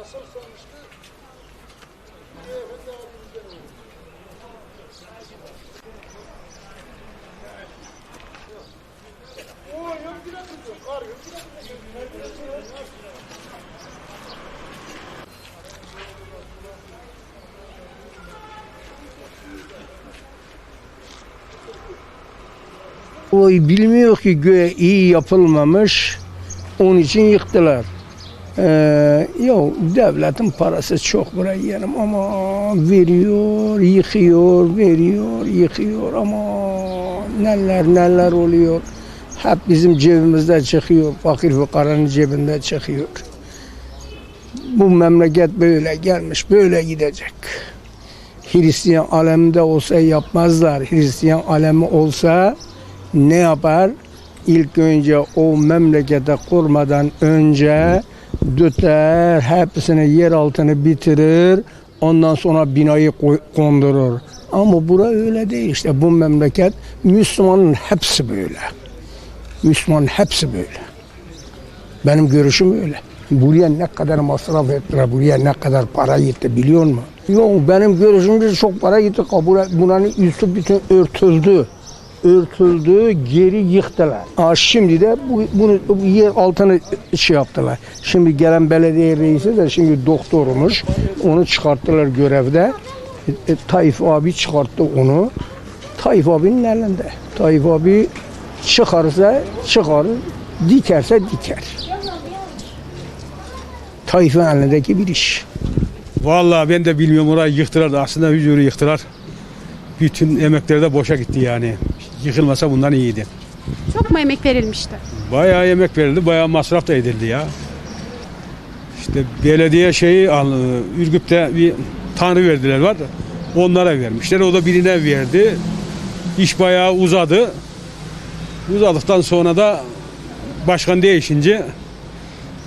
Basın sonuçta beyefendi abimizden oldu. Oo yok yine kızıyor. Kar yok. Nerede kızıyor? Oy bilmiyor ki göğe iyi yapılmamış. Onun için yıktılar. Ee, yok devletin parası çok buraya yerim ama veriyor, yıkıyor, veriyor, yıkıyor ama neler neler oluyor. Hep bizim cebimizde çıkıyor, fakir fukaranın cebinde çıkıyor. Bu memleket böyle gelmiş, böyle gidecek. Hristiyan alemde olsa yapmazlar. Hristiyan alemi olsa ne yapar? İlk önce o memlekete kurmadan önce düter, hepsini yer altını bitirir, ondan sonra binayı kondurur. Ama bura öyle değil işte bu memleket Müslümanın hepsi böyle. Müslümanın hepsi böyle. Benim görüşüm öyle. Buraya ne kadar masraf ettiler, buraya ne kadar para gitti biliyor musun? Yok benim görüşümde çok para gitti. Buranın üstü bütün örtüldü. Örtüldü, geri yıktılar. Aa, şimdi de bu, bunu bu yer altını şey yaptılar. Şimdi gelen belediye reisi de şimdi doktormuş. Onu çıkarttılar görevde. E, e, Tayyip abi çıkarttı onu. Tayyip abinin elinde. Tayyip abi çıkarsa çıkarır, dikerse diker. Tayyip'in elindeki bir iş. Vallahi ben de bilmiyorum orayı yıktılar da aslında hücuru yıktılar. Bütün emekleri de boşa gitti yani. Yıkılmasa bundan iyiydi. Çok mu emek verilmişti? Bayağı emek verildi, bayağı masraf da edildi ya. İşte belediye şeyi Ürgüp'te bir tanrı verdiler var. Onlara vermişler. O da birine verdi. İş bayağı uzadı. Uzadıktan sonra da başkan değişince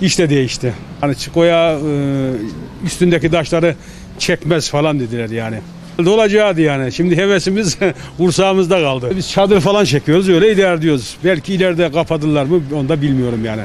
iş de değişti. Hani Çikoya e, üstündeki taşları çekmez falan dediler yani. Olacaktı yani. Şimdi hevesimiz kursağımızda kaldı. Biz çadır falan çekiyoruz öyle idare ediyoruz. Belki ileride kapatırlar mı onu da bilmiyorum yani.